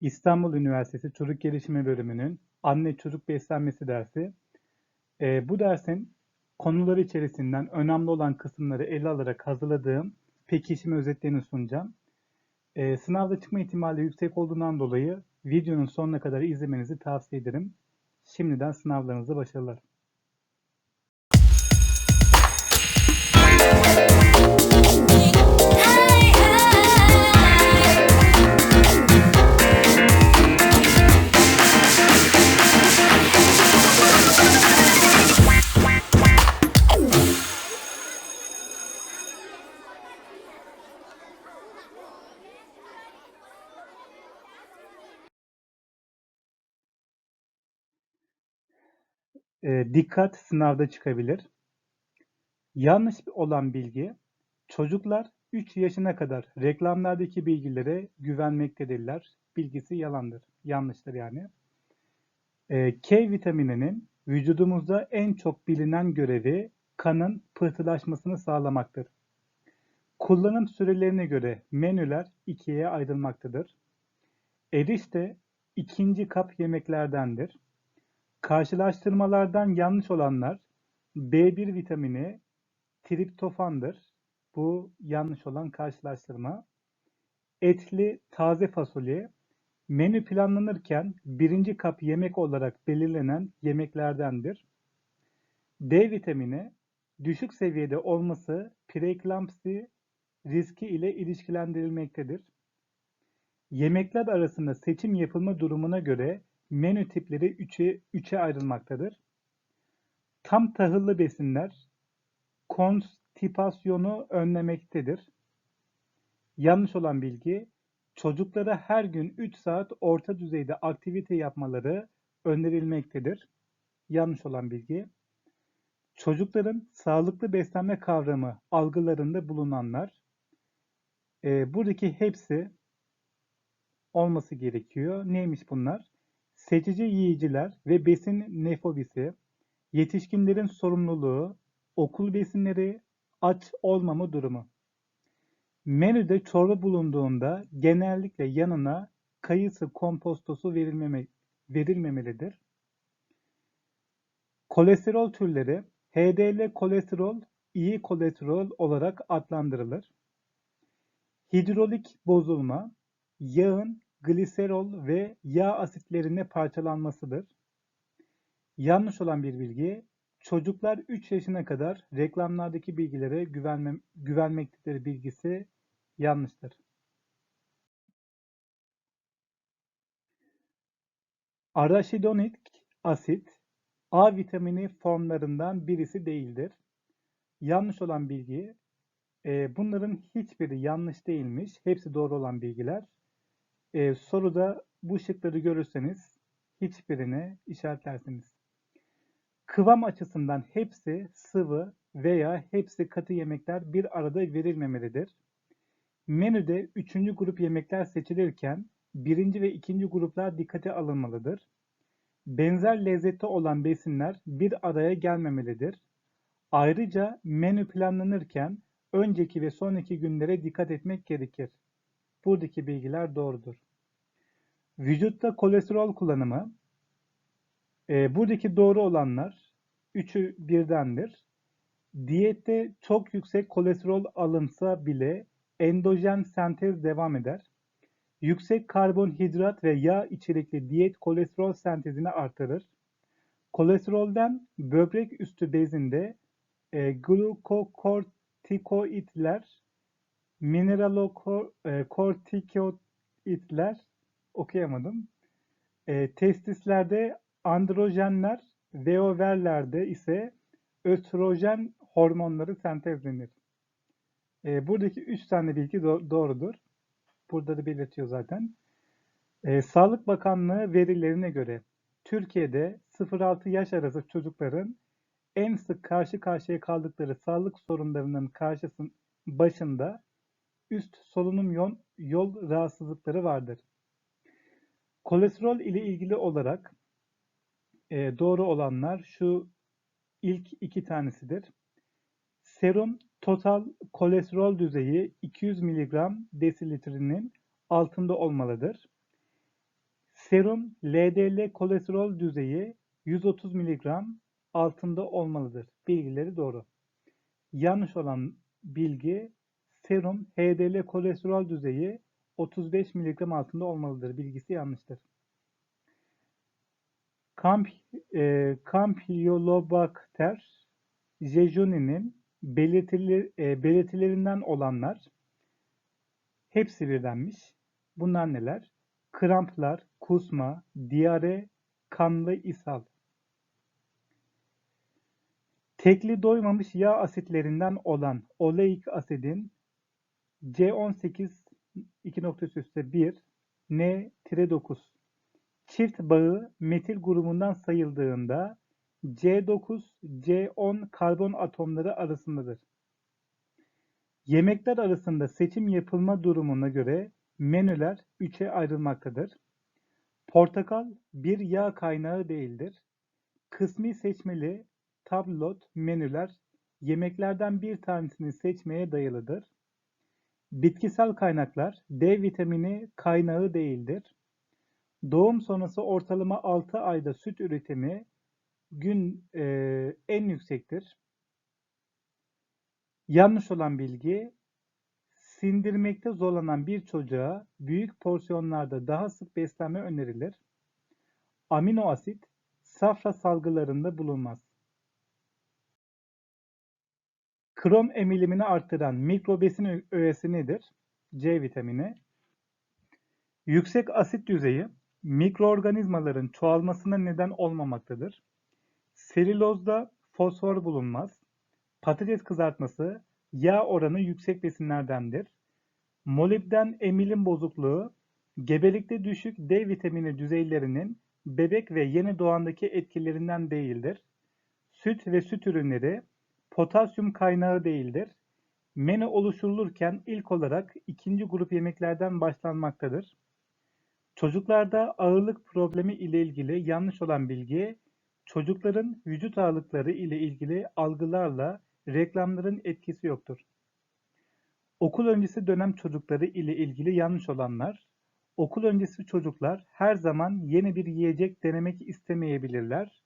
İstanbul Üniversitesi Çocuk Gelişimi Bölümünün Anne Çocuk Beslenmesi dersi. Ee, bu dersin konuları içerisinden önemli olan kısımları ele alarak hazırladığım pekişimi özetlerini sunacağım. Ee, sınavda çıkma ihtimali yüksek olduğundan dolayı videonun sonuna kadar izlemenizi tavsiye ederim. Şimdiden sınavlarınızda başarılar. Ee, dikkat sınavda çıkabilir. Yanlış olan bilgi, çocuklar 3 yaşına kadar reklamlardaki bilgilere güvenmektedirler. Bilgisi yalandır, yanlıştır yani. Ee, K vitamininin vücudumuzda en çok bilinen görevi kanın pıhtılaşmasını sağlamaktır. Kullanım sürelerine göre menüler ikiye ayrılmaktadır. Erişte ikinci kap yemeklerdendir. Karşılaştırmalardan yanlış olanlar B1 vitamini triptofandır. Bu yanlış olan karşılaştırma. Etli taze fasulye menü planlanırken birinci kap yemek olarak belirlenen yemeklerdendir. D vitamini düşük seviyede olması preeklamsi riski ile ilişkilendirilmektedir. Yemekler arasında seçim yapılma durumuna göre menü tipleri 3'e 3'e ayrılmaktadır. Tam tahıllı besinler konstipasyonu önlemektedir. Yanlış olan bilgi, çocuklara her gün 3 saat orta düzeyde aktivite yapmaları önerilmektedir. Yanlış olan bilgi, çocukların sağlıklı beslenme kavramı algılarında bulunanlar, e, buradaki hepsi olması gerekiyor. Neymiş bunlar? Seçici yiyiciler ve besin nefobisi, yetişkinlerin sorumluluğu, okul besinleri, aç olmama durumu. Menüde çorba bulunduğunda genellikle yanına kayısı kompostosu verilmeme, verilmemelidir. Kolesterol türleri HDL kolesterol, iyi kolesterol olarak adlandırılır. Hidrolik bozulma, yağın gliserol ve yağ asitlerine parçalanmasıdır. Yanlış olan bir bilgi, çocuklar 3 yaşına kadar reklamlardaki bilgilere güvenme, güvenmektedir bilgisi yanlıştır. Araşidonik asit A vitamini formlarından birisi değildir. Yanlış olan bilgi, e, bunların hiçbiri yanlış değilmiş. Hepsi doğru olan bilgiler. E, soruda bu şıkları görürseniz hiçbirini işaretlersiniz. Kıvam açısından hepsi sıvı veya hepsi katı yemekler bir arada verilmemelidir. Menüde üçüncü grup yemekler seçilirken birinci ve ikinci gruplar dikkate alınmalıdır. Benzer lezzette olan besinler bir araya gelmemelidir. Ayrıca menü planlanırken önceki ve sonraki günlere dikkat etmek gerekir. Buradaki bilgiler doğrudur. Vücutta kolesterol kullanımı. E, buradaki doğru olanlar üçü birdendir. Diyette çok yüksek kolesterol alınsa bile endojen sentez devam eder. Yüksek karbonhidrat ve yağ içerikli diyet kolesterol sentezini artırır. Kolesterolden böbrek üstü bezinde e, glukokortikoidler, mineralokortikoidler okuyamadım. E, testislerde androjenler ve ovarlerde ise östrojen hormonları sentezlenir. E, buradaki üç tane bilgi do- doğrudur. Burada da belirtiyor zaten. E, Sağlık Bakanlığı verilerine göre Türkiye'de 0-6 yaş arası çocukların en sık karşı karşıya kaldıkları sağlık sorunlarının karşısın başında üst solunum yol, yol rahatsızlıkları vardır. Kolesterol ile ilgili olarak e, doğru olanlar şu ilk iki tanesidir. Serum total kolesterol düzeyi 200 mg desilitrenin altında olmalıdır. Serum LDL kolesterol düzeyi 130 mg altında olmalıdır. Bilgileri doğru. Yanlış olan bilgi serum HDL kolesterol düzeyi 35 mg altında olmalıdır. Bilgisi yanlıştır. Kamp, e, Campylobacter jejuni'nin belirtileri, e, belirtilerinden olanlar hepsi birdenmiş. Bunlar neler? Kramplar, kusma, diyare, kanlı ishal. Tekli doymamış yağ asitlerinden olan oleik asidin C18 2 noktası üstte 1 N-9 çift bağı metil grubundan sayıldığında C9 C10 karbon atomları arasındadır. Yemekler arasında seçim yapılma durumuna göre menüler 3'e ayrılmaktadır. Portakal bir yağ kaynağı değildir. Kısmi seçmeli tablot menüler yemeklerden bir tanesini seçmeye dayalıdır. Bitkisel kaynaklar D vitamini kaynağı değildir. Doğum sonrası ortalama 6 ayda süt üretimi gün e, en yüksektir. Yanlış olan bilgi sindirmekte zorlanan bir çocuğa büyük porsiyonlarda daha sık beslenme önerilir. Amino asit safra salgılarında bulunmaz. Krom emilimini artıran mikrobesin öğesi nedir? C vitamini. Yüksek asit düzeyi mikroorganizmaların çoğalmasına neden olmamaktadır. Selülozda fosfor bulunmaz. Patates kızartması yağ oranı yüksek besinlerdendir. Molibden emilim bozukluğu gebelikte düşük D vitamini düzeylerinin bebek ve yeni doğandaki etkilerinden değildir. Süt ve süt ürünleri potasyum kaynağı değildir. Menü oluşturulurken ilk olarak ikinci grup yemeklerden başlanmaktadır. Çocuklarda ağırlık problemi ile ilgili yanlış olan bilgi, çocukların vücut ağırlıkları ile ilgili algılarla reklamların etkisi yoktur. Okul öncesi dönem çocukları ile ilgili yanlış olanlar, okul öncesi çocuklar her zaman yeni bir yiyecek denemek istemeyebilirler.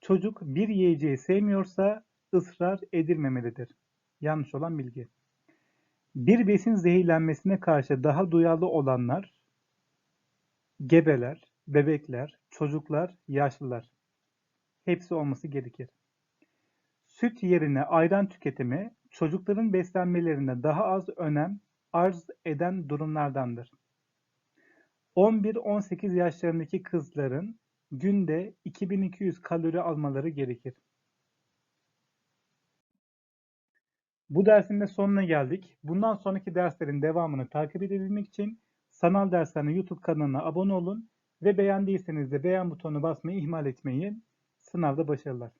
Çocuk bir yiyeceği sevmiyorsa ısrar edilmemelidir. Yanlış olan bilgi. Bir besin zehirlenmesine karşı daha duyarlı olanlar, gebeler, bebekler, çocuklar, yaşlılar. Hepsi olması gerekir. Süt yerine ayran tüketimi çocukların beslenmelerine daha az önem arz eden durumlardandır. 11-18 yaşlarındaki kızların günde 2200 kalori almaları gerekir. Bu dersin de sonuna geldik. Bundan sonraki derslerin devamını takip edebilmek için Sanal Dershane YouTube kanalına abone olun ve beğendiyseniz de beğen butonuna basmayı ihmal etmeyin. Sınavda başarılar.